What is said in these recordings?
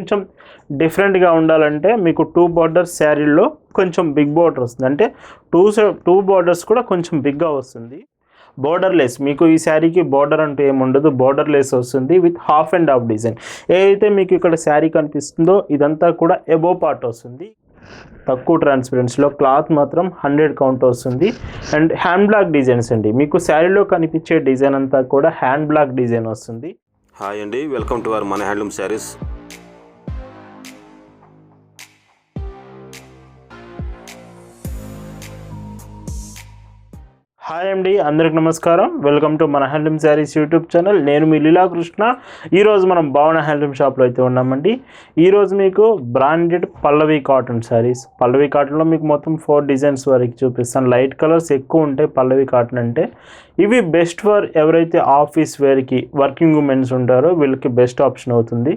కొంచెం డిఫరెంట్గా ఉండాలంటే మీకు టూ బార్డర్స్ శారీల్లో కొంచెం బిగ్ బార్డర్ వస్తుంది. అంటే టూ టూ బార్డర్స్ కూడా కొంచెం బిగ్గా వస్తుంది. బోర్డర్ లెస్ మీకు ఈ శారీకి బోర్డర్ అంటూ ఏముండదు బోర్డర్ లెస్ వస్తుంది with half and half design ఏదైతే మీకు ఇక్కడ శారీ కనిపిస్తుందో ఇదంతా కూడా ఎబో పార్ట్ వస్తుంది. తక్కువ ట్రాన్స్పరెన్సీలో క్లాత్ మాత్రం హండ్రెడ్ కౌంట్ వస్తుంది. అండ్ హ్యాండ్ బ్లాక్ డిజైన్స్ అండి. మీకు శారీలో కనిపించే డిజైన్ అంతా కూడా హ్యాండ్ బ్లాక్ డిజైన్ వస్తుంది. హాయ్ అండి వెల్కమ్ టు అవర్ మన హ్యాండ్లూమ్ శారీస్ హాయ్ అండి అందరికి నమస్కారం. వెల్కమ్ టు మన హ్యాండ్లూమ్ శారీస్ యూట్యూబ్ ఛానల్ నేను మీ లీలాకృష్ణ ఈరోజు మనం భావన హ్యాండ్లూమ్ షాప్లో అయితే ఉన్నామండి. ఈరోజు మీకు బ్రాండెడ్ పల్లవి కాటన్ శారీస్ పల్లవి కాటన్లో మీకు మొత్తం ఫోర్ డిజైన్స్ వరకు చూపిస్తాను. లైట్ కలర్స్ ఎక్కువ ఉంటాయి పల్లవి కాటన్ అంటే. ఇవి బెస్ట్ ఫర్ ఎవరైతే ఆఫీస్ వేర్కి వర్కింగ్ ఉమెన్స్ ఉంటారో వీళ్ళకి బెస్ట్ ఆప్షన్ అవుతుంది.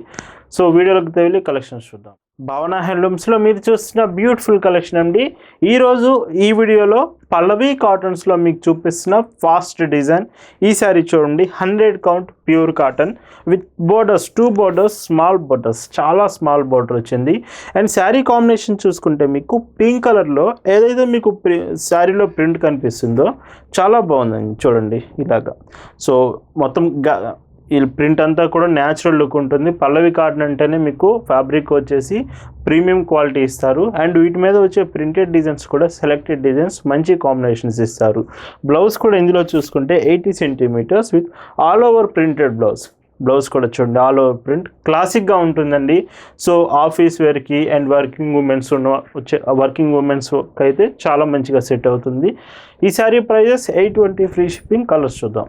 సో వీడియోలకు తెలియ కలెక్షన్స్ చూద్దాం. భవన హ్యాండ్లూమ్స్లో మీరు చూస్తున్న బ్యూటిఫుల్ కలెక్షన్ అండి. ఈరోజు ఈ వీడియోలో పల్లవి కాటన్స్లో మీకు చూపిస్తున్న ఫాస్ట్ డిజైన్. ఈ సారీ చూడండి hundred count pure cotton with borders two borders small borders. చాలా స్మాల్ బోర్డర్ వచ్చింది. అండ్ శారీ కాంబినేషన్ చూసుకుంటే మీకు పింక్ కలర్లో ఏదైతే మీకు ప్రి శారీలో ప్రింట్ కనిపిస్తుందో చాలా బాగుందండి. చూడండి ఇలాగా. సో మొత్తం ఈ ప్రింట్ అంతా కూడా న్యాచురల్ లుక్ ఉంటుంది. పల్లవి కాటన్ అంటేనే మీకు ఫ్యాబ్రిక్ వచ్చేసి ప్రీమియం క్వాలిటీ ఇస్తారు. అండ్ వీటి మీద వచ్చే ప్రింటెడ్ డిజైన్స్ కూడా సెలెక్టెడ్ డిజైన్స్ మంచి కాంబినేషన్స్ ఇస్తారు. బ్లౌజ్ కూడా ఇందులో చూసుకుంటే eighty centimetres with all over printed blouse blouse కూడా చూడండి ఆల్ ఓవర్ ప్రింట్ క్లాసిక్గా ఉంటుందండి. సో ఆఫీస్ వేర్కి అండ్ వర్కింగ్ ఉమెన్స్ ఉన్న వచ్చే వర్కింగ్ ఉమెన్స్కి అయితే చాలా మంచిగా సెట్ అవుతుంది. ఈ saree prices eight twenty free shipping colours చూద్దాం.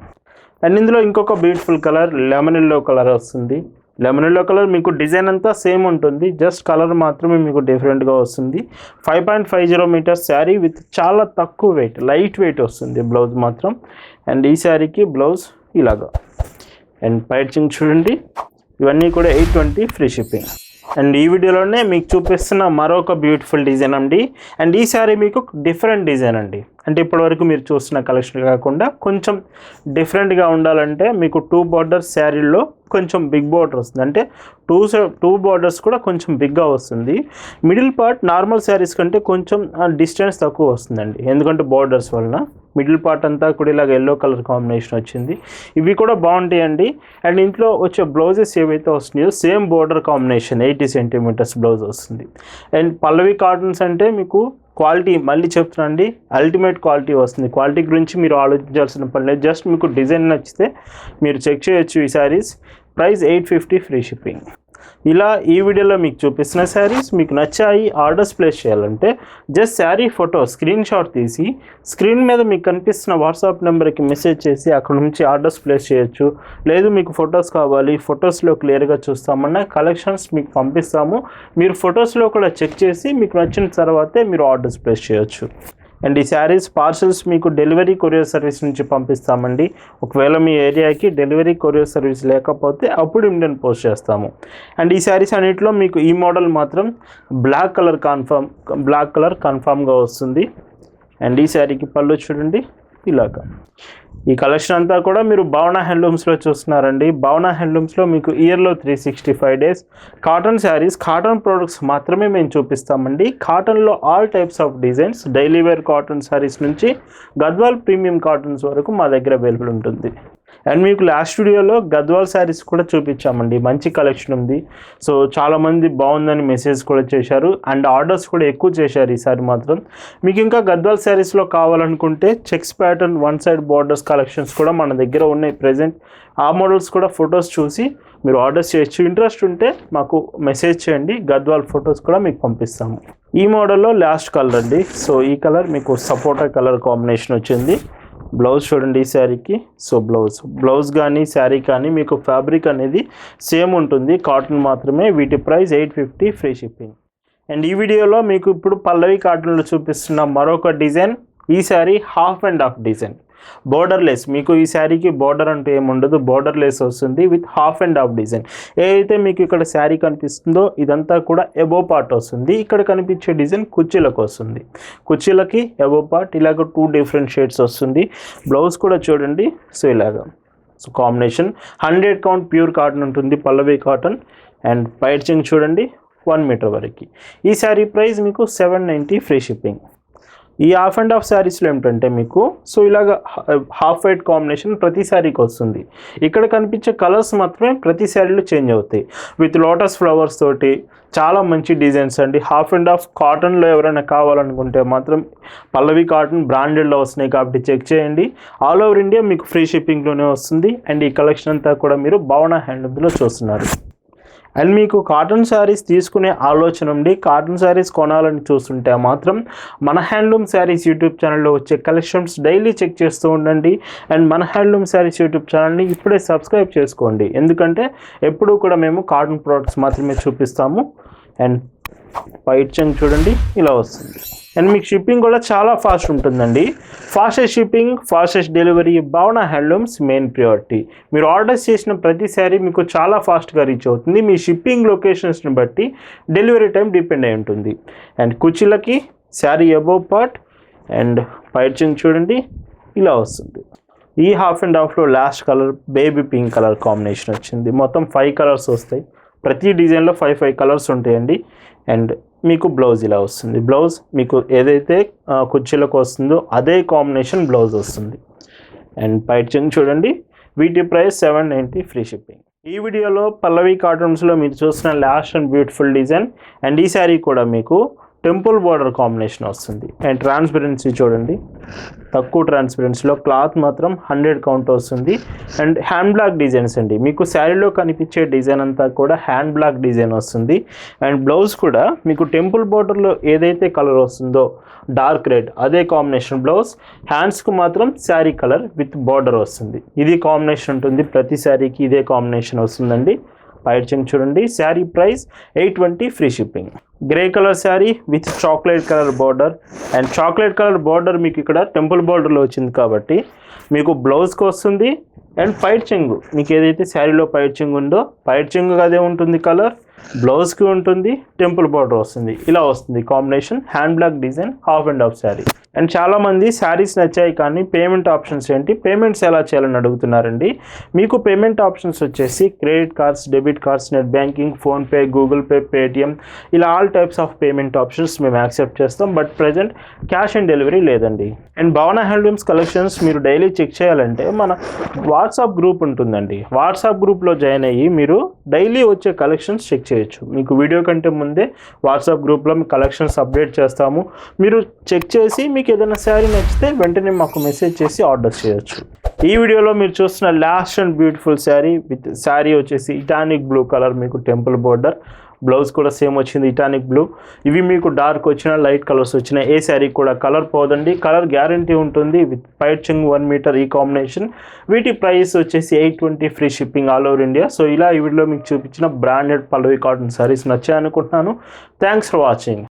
అండ్ ఇందులో ఇంకొక beautiful colour lemon yellow colour వస్తుంది. లెమన్ ఎల్లో కలర్ మీకు డిజైన్ అంతా సేమ్ ఉంటుంది. జస్ట్ కలర్ మాత్రమే మీకు డిఫరెంట్గా వస్తుంది. Five point five zero metres saree with చాలా తక్కువ వెయిట్ లైట్ వెయిట్ వస్తుంది బ్లౌజ్ మాత్రం. అండ్ ఈ శారీకి బ్లౌజ్ ఇలాగా. అండ్ పైచింగ్ చూడండి. ఇవన్నీ కూడా eight twenty free shipping and ఈ వీడియోలోనే మీకు చూపిస్తున్న మరొక బ్యూటిఫుల్ డిజైన్ అండి. అండ్ ఈ శారీ మీకు డిఫరెంట్ డిజైన్ అండి. అంటే ఇప్పటివరకు మీరు చూస్తున్న కలెక్షన్ కాకుండా కొంచెం డిఫరెంట్గా ఉండాలంటే మీకు టూ బార్డర్స్ శారీలో కొంచెం బిగ్ బార్డర్ వస్తుంది. అంటే టూ టూ బార్డర్స్ కూడా కొంచెం బిగ్గా వస్తుంది. మిడిల్ పార్ట్ నార్మల్ శారీస్ కంటే కొంచెం డిస్టెన్స్ తక్కువ వస్తుందండి. ఎందుకంటే బార్డర్స్ వలన. మిడిల్ పార్ట్ అంతా కూడా ఇలాగ ఎల్లో కలర్ కాంబినేషన్ వచ్చింది. ఇవి కూడా బాగుంటాయండి. అండ్ ఇంట్లో వచ్చే బ్లౌజెస్ ఏవైతే వస్తున్నాయో same border combination eighty centimetres blouse వస్తుంది. అండ్ పల్లవి కాటన్స్ అంటే మీకు క్వాలిటీ మళ్ళీ చెప్తున్నాండి అల్టిమేట్ క్వాలిటీ వస్తుంది. క్వాలిటీ గురించి మీరు ఆలోచించాల్సిన పని లేదు. జస్ట్ మీకు డిజైన్ నచ్చితే మీరు చెక్ చేయొచ్చు ఈ sarees price eight fifty free shipping ఇలా ఈ వీడియోలో మీకు చూపిస్తున్న శారీస్ మీకు నచ్చాయి ఆర్డర్స్ ప్లేస్ చేయాలంటే just sari photo screen shot తీసి స్క్రీన్ మీద మీకు కనిపిస్తున్న వాట్సాప్ నెంబర్కి మెసేజ్ చేసి అక్కడ నుంచి ఆర్డర్స్ ప్లేస్ చేయొచ్చు. లేదు మీకు ఫొటోస్ కావాలి ఫొటోస్లో క్లియర్గా చూస్తామన్నా కలెక్షన్స్ మీకు పంపిస్తాము. మీరు ఫొటోస్లో కూడా చెక్ చేసి మీకు నచ్చిన తర్వాతే మీరు ఆర్డర్స్ ప్లేస్ చేయొచ్చు. అండ్ ఈ శారీస్ పార్సల్స్ మీకు డెలివరీ కొరియర్ సర్వీస్ నుంచి పంపిస్తామండి. ఒకవేళ మీ ఏరియాకి డెలివరీ కొరియర్ సర్వీస్ లేకపోతే అప్పుడు ఇండియన్ పోస్ట్ చేస్తాము. అండ్ ఈ శారీస్ అన్నింటిలో మీకు ఈ మోడల్ మాత్రం black colour confirm black colour కన్ఫామ్గా వస్తుంది. అండ్ ఈ శారీకి పళ్ళు చూడండి. ఇలాగా. ఈ కలెక్షన్ అంతా కూడా మీరు భవన హ్యాండ్లూమ్స్లో చూస్తున్నారండి. భవన హ్యాండ్లూమ్స్లో మీకు ఇయర్లో three sixty five days. Cotton sarees cotton products మాత్రమే మేము చూపిస్తామండి. కాటన్లో all types of designs daily wear cotton sarees నుంచి గద్వాల్ ప్రీమియం కాటన్స్ వరకు మా దగ్గర అవైలబుల్ ఉంటుంది. అండ్ మీకు లాస్ట్ వీడియోలో గద్వాల్ శారీస్ కూడా చూపించామండి. మంచి కలెక్షన్ ఉంది. సో చాలామంది బాగుందని మెసేజ్ కూడా చేశారు. అండ్ ఆర్డర్స్ కూడా ఎక్కువ చేశారు ఈసారి మాత్రం. మీకు ఇంకా గద్వాల్ శారీస్లో కావాలనుకుంటే checks pattern one side borders collections కూడా మన దగ్గర ఉన్నాయి. ప్రజెంట్ ఆ మోడల్స్ కూడా ఫొటోస్ చూసి మీరు ఆర్డర్స్ చేయొచ్చు. ఇంట్రెస్ట్ ఉంటే మాకు మెసేజ్ చేయండి. గద్వాల్ ఫొటోస్ కూడా మీకు పంపిస్తాము. ఈ మోడల్లో లాస్ట్ కలర్ అండి. సో ఈ కలర్ మీకు సపోటా కలర్ కాంబినేషన్ వచ్చింది. బ్లౌజ్ చూడండి ఈ శారీకి. So blouse. బ్లౌజ్ కానీ శారీ కానీ మీకు ఫ్యాబ్రిక్ అనేది సేమ్ ఉంటుంది. కాటన్ మాత్రమే. వీటి price eight fifty free shipping. And ఈ వీడియోలో మీకు ఇప్పుడు పల్లవి కాటన్లో చూపిస్తున్న మరొక డిజైన్. ఈ saree half and half design. Borderless మీకు ఈ శారీకి బోర్డర్ అంటూ ఏముండదు బోర్డర్లెస్ వస్తుంది with half and half design ఏదైతే మీకు ఇక్కడ శారీ కనిపిస్తుందో ఇదంతా కూడా ఎబో పార్ట్ వస్తుంది. ఇక్కడ కనిపించే డిజైన్ కుర్చీలకు వస్తుంది. కుర్చీలకి ఎబో పార్ట్ ఇలాగ టూ డిఫరెంట్ షేడ్స్ వస్తుంది. బ్లౌజ్ కూడా చూడండి. సో ఇలాగా. So combination hundred count pure cotton ఉంటుంది. పల్లవి కాటన్ అండ్ పైడ్చింగ్ చూడండి. వన్ మీటర్ వరకు. ఈ శారీ ప్రైస్ మీకు సెవెన్ నైంటీ ఫ్రీ షిప్పింగ్ ఈ హాఫ్ అండ్ హాఫ్ శారీస్లో ఏమిటంటే మీకు సో ఇలాగ హాఫ్ వైట్ కాంబినేషన్ ప్రతి శారీకి వస్తుంది. ఇక్కడ కనిపించే కలర్స్ మాత్రమే ప్రతి శారీలో చేంజ్ అవుతాయి. విత్ లోటస్ ఫ్లవర్స్ తోటి చాలా మంచి డిజైన్స్ అండి. హాఫ్ అండ్ హాఫ్ కాటన్లో ఎవరైనా కావాలనుకుంటే మాత్రం పల్లవి కాటన్ బ్రాండెడ్లో వస్తున్నాయి కాబట్టి చెక్ చేయండి. ఆల్ ఓవర్ ఇండియా మీకు ఫ్రీ షిప్పింగ్లోనే వస్తుంది. అండ్ ఈ కలెక్షన్ అంతా కూడా మీరు భావన హ్యాండ్లూమ్లో చూస్తున్నారు. అండ్ మీకు కాటన్ శారీస్ తీసుకునే ఆలోచన ఉండి కాటన్ శారీస్ కొనాలని చూస్తుంటే మాత్రం మన హ్యాండ్లూమ్ శారీస్ యూట్యూబ్ ఛానల్లో వచ్చే కలెక్షన్స్ డైలీ చెక్ చేస్తూ ఉండండి. అండ్ మన హ్యాండ్లూమ్ శారీస్ యూట్యూబ్ ఛానల్ని ఇప్పుడే సబ్స్క్రైబ్ చేసుకోండి. ఎందుకంటే ఎప్పుడూ కూడా మేము కాటన్ ప్రోడక్ట్స్ మాత్రమే చూపిస్తాము. అండ్ వైట్ చెంగ్ చూడండి ఇలా వస్తుంది. అండ్ మీకు షిప్పింగ్ కూడా చాలా ఫాస్ట్ ఉంటుందండి. Fastest shipping fastest delivery Bhavana handlooms main priority మీరు ఆర్డర్స్ చేసిన ప్రతి మీకు చాలా ఫాస్ట్గా రీచ్ అవుతుంది. మీ షిప్పింగ్ లొకేషన్స్ని బట్టి డెలివరీ టైం డిపెండ్ అయి ఉంటుంది. అండ్ కుర్చీలకి శారీ అబోవ్ పార్ట్ అండ్ పైచింగ్ చూడండి ఇలా వస్తుంది. ఈ హాఫ్ అండ్ హాఫ్లో last colour baby pink colour combination వచ్చింది. మొత్తం ఫైవ్ కలర్స్ వస్తాయి. ప్రతి డిజైన్లో ఫైవ్ ఫైవ్ కలర్స్ ఉంటాయండి. అండ్ మీకు బ్లౌజ్ ఇలా వస్తుంది. బ్లౌజ్ మీకు ఏదైతే కుర్చీలకు వస్తుందో అదే కాంబినేషన్ బ్లౌజ్ వస్తుంది. అండ్ పైచింగ్ చూడండి వీటి price seven ninety free shipping ఈ వీడియోలో పల్లవి కాటన్స్లో మీరు చూసిన last and beautiful design and ఈ శారీ కూడా మీకు టెంపుల్ బార్డర్ కాంబినేషన్ వస్తుంది. అండ్ ట్రాన్స్పరెన్సీ చూడండి. తక్కువ ట్రాన్స్పరెన్సీలో క్లాత్ మాత్రం హండ్రెడ్ కౌంట్ వస్తుంది. అండ్ హ్యాండ్ బ్లాక్ డిజైన్స్ అండి. మీకు శారీలో కనిపించే డిజైన్ అంతా కూడా హ్యాండ్ బ్లాక్ డిజైన్ వస్తుంది. అండ్ బ్లౌజ్ కూడా మీకు టెంపుల్ బార్డర్లో ఏదైతే కలర్ వస్తుందో డార్క్ రెడ్ అదే కాంబినేషన్ బ్లౌజ్. హ్యాండ్స్కు మాత్రం శారీ కలర్ విత్ బార్డర్ వస్తుంది. ఇది కాంబినేషన్ ఉంటుంది. ప్రతి శారీకి ఇదే కాంబినేషన్ వస్తుందండి. పైచింగ్ చూడండి. Saree price eight twenty free shipping. Grey colour saree with chocolate colour border. And chocolate colour border మీకు ఇక్కడ టెంపుల్ బార్డర్లో వచ్చింది కాబట్టి మీకు బ్లౌజ్కి వస్తుంది. అండ్ పైట్ చెంగు మీకు ఏదైతే శారీలో పైట్ చెంగు ఉందో పైట్ చెంగు అదే ఉంటుంది కలర్ బ్లౌజ్కి ఉంటుంది టెంపుల్ బార్డర్ వస్తుంది. ఇలా వస్తుంది combination hand block design half and half saree. And చాలామంది శారీస్ నచ్చాయి కానీ పేమెంట్ ఆప్షన్స్ ఏంటి? పేమెంట్స్ ఎలా చేయాలని అడుగుతున్నారండి? మీకు పేమెంట్ ఆప్షన్స్ వచ్చేసి credit cards debit cards net banking PhonePe Google Pay Paytm ఇలా all types of payment options మేము యాక్సెప్ట్ చేస్తాం. But present cash on delivery లేదండి. అండ్ భవన హ్యాండ్లూమ్స్ కలెక్షన్స్ మీరు డైలీ చెక్ చేయాలంటే మన వాట్సాప్ గ్రూప్ ఉంటుందండి. వాట్సాప్ గ్రూప్లో జాయిన్ అయ్యి మీరు డైలీ వచ్చే కలెక్షన్స్ చెక్ చేయొచ్చు. మీకు వీడియో కంటే ముందే వాట్సాప్ గ్రూప్లో మీ కలెక్షన్స్ అప్డేట్ చేస్తాము. మీరు చెక్ చేసి మీకు మీకు ఏదైనా శారీ నచ్చితే వెంటనే మాకు మెసేజ్ చేసి ఆర్డర్ చేయొచ్చు. ఈ వీడియోలో మీరు చూస్తున్న last and beautiful saree with saree వచ్చేసి ఇటానిక్ బ్లూ కలర్ మీకు టెంపుల్ బోర్డర్ బ్లౌజ్ కూడా సేమ్ వచ్చింది ఇటానిక్ బ్లూ. ఇవి మీకు డార్క్ వచ్చిన లైట్ కలర్స్ వచ్చిన ఏ శారీ కూడా కలర్ పోదండి. కలర్ గ్యారంటీ ఉంటుంది విత్ పైట్ వన్ మీటర్ ఈ కాంబినేషన్. వీటి ప్రైస్ వచ్చేసి eight twenty free shipping all over India. So ఇలా ఈ వీడియోలో మీకు చూపించిన branded Pallavi cotton saris నచ్చాయనుకుంటున్నాను. Thanks for watching